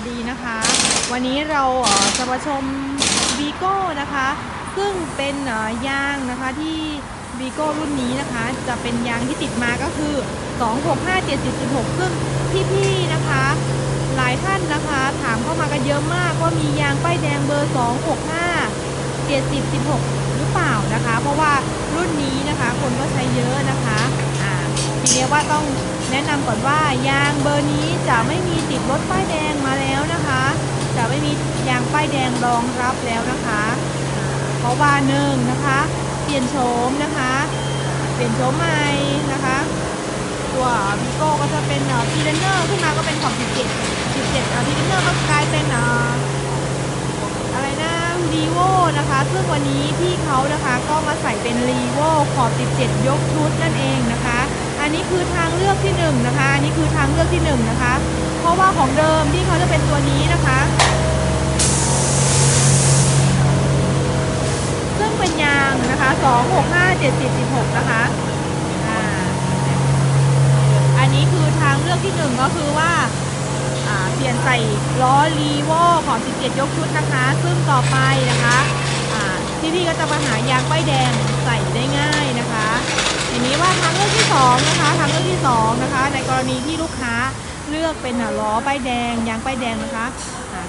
วัสดีนะคะ วันนี้เราจะมาชมวีโก้นะคะ ซึ่งเป็นยางนะคะที่วีโก้รุ่นนี้นะคะ จะเป็นยางที่ติดมาก็คือ 265 70 16ซึ่งพี่ๆนะคะ หลายท่านนะคะ ถามเข้ามากันเยอะมากว่ามียางป้ายแดงเบอร์ 265 70 16 หรือเปล่านะคะ เพราะว่ารุ่นนี้นะคะ คนก็ใช้เยอะนะคะ อ่าทีนี้ว่าต้อง แนะนำก่อนว่ายางเบอร์นี้จะไม่มีติดรถป้ายแดงมาแล้วนะคะ จะไม่มียางป้ายแดงรองรับแล้วนะคะ เพราะว่าหนึ่งนะคะ เปลี่ยนโฉมนะคะ เปลี่ยนโฉมใหม่นะคะ ตัววีโก้ก็จะเป็นทีเดนเนอร์ขึ้นมาก็เป็นของ17 17ทีเดนเนอร์ก็กลายเป็นเอ่ออะไรนะรีโวนะคะ ซึ่งวันนี้พี่เขานะคะก็มาใส่เป็นรีโวขอบ17 ยกชุดนั่นเองนะคะ นนี้คือทางเลือกที่1นงนะคะอันนี้คือทางเลือกที่1นงนะคะ เพราะว่าของเดิมที่เขาจะเป็นตัวนี้นะคะ ซึ่งเป็นยางนะคะ2 6 5 7 10 16นะคะอันนี้คือทางเลือกที่หนึ่งก็คือว่าเปลี่ยนใส่ล้อรีโวของ 17 ยกชุดนะคะ ซึ่งต่อไปนะคะอ่พี่ก็จะมาหายางป้ายแดงใส่ได้ง่ายนะคะ ทีนี้ว่าทางเลือกที่สองนะคะทางเลือกที่สองนะคะ ในกรณีที่ลูกค้าเลือกเป็นอ่าล้อป้ายแดง ยางป้ายแดงนะคะ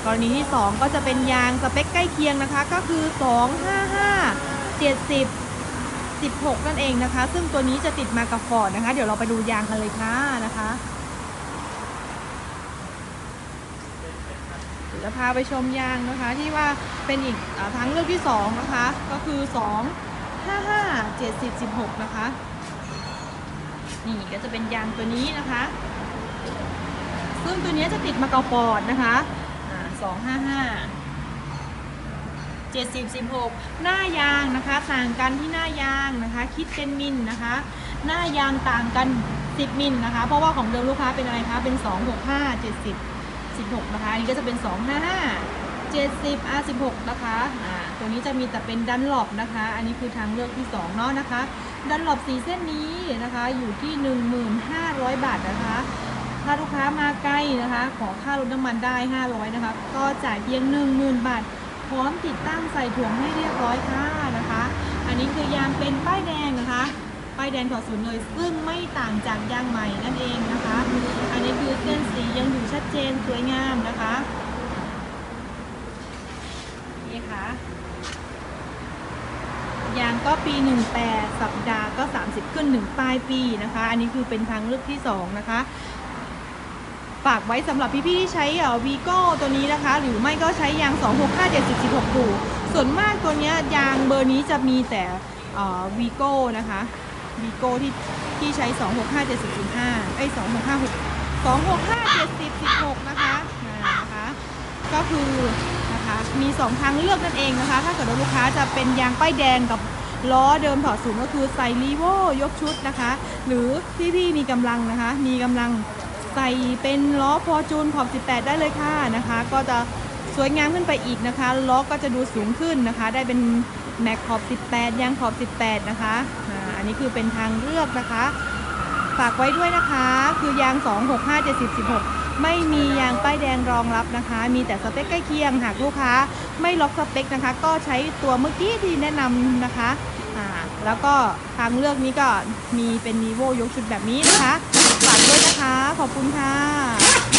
กรณีที่สองก็จะเป็นยางสเปคใกล้เคียงนะคะ ก็คือ 255 70 16 นั่นเองนะคะ ซึ่งตัวนี้จะติดมากับฟอร์ดนะคะ เดี๋ยวเราไปดูยางกันเลยค่ะนะคะเดี๋ยวจะพาไปชมยางนะคะ ที่ว่าเป็นอีกอาทางเลือกที่สองนะคะ ก็คือ 2 5 5 7 0 16 นะคะ นี่ก็จะเป็นยางตัวนี้นะคะ ซึ่งตัวนี้จะติดมากับฟอดนะคะ255 70 16 หน้ายางนะคะ ต่างกันที่หน้ายางนะคะ คิดเป็นมิลนะคะ หน้ายางต่างกัน 10 มิลนะคะ เพราะว่าของเดิมลูกค้าเป็นอะไรคะ เป็น 265 70 16 นะคะ อันนี้ก็จะเป็น 255 70 R16 นะคะอ่าตัวนี้จะมีแต่เป็นดันหลบนะคะ อันนี้คือทางเลือกที่2เนาะนะคะ ดันหลบสีเส้นนี้นะคะอยู่ที่ 1,500 บาทนะคะถ้าลูกค้ามาใกล้นะคะ ขอค่ารถน้ำมันได้ 500 นะคะ ก็จ่ายเพียง 10,000 บาท พร้อมติดตั้งใส่ถุงให้เรียบร้อยค่ะนะคะ อันนี้คือยางเป็นป้ายแดงนะคะป้ายแดงถอดศูนย์เลยซึ่งไม่ต่างจากยางใหม่นั่นเองนะคะ อันนี้คือเส้นสียังอยู่ชัดเจนสวยงามนะคะ คะ ยางก็ปี 18 สัปดาห์ก็ 30 ขึ้นถึงปลายปีนะคะ อันนี้คือเป็นทางเลือกที่ 2 นะคะฝากไว้สำหรับพี่ๆที่ใช้วีโก้ตัวนี้นะคะ หรือไม่ก็ใช้ยาง 265 70 16ดูส่วนมากตัวเนี้ยยางเบอร์นี้จะมีแต่วีโก้นะคะวีโก้ที่ที่ใช้ 265 70 15ไอ้265 265 70 16 นะคะอ่านะคะ ก็คือนะคะ มี 2 ทางเลือกนั่นเองนะคะ ถ้าเกิดว่าลูกค้าจะเป็นยางป้ายแดงกับล้อเดิมถอดสูงก็คือใส่รีโวยกชุดนะคะ หรือพี่ๆมีกำลังนะคะ มีกำลังใส่เป็นล้อฟอจูนขอบ 18 ได้เลยค่ะนะคะ ก็จะสวยงามขึ้นไปอีกนะคะ ล้อก็จะดูสูงขึ้นนะคะ ได้เป็นแม็กขอบ 18 ยางขอบ 18 นะคะอ่าอันนี้คือเป็นทางเลือกนะคะ ฝากไว้ด้วยนะคะ คือยาง 265 70 16 ไม่มียางป้ายแดงรองรับนะคะ มีแต่สเปคใกล้เคียงหากลูกค้า ไม่ล็อกสเปคนะคะ ก็ใช้ตัวเมื่อกี้ที่แนะนำนะคะอ่าแล้วก็ทางเลือกนี้ก็มีเป็น n ีโวยกชุดแบบนี้นะคะฝากด้วยนะคะ ขอบคุณค่ะ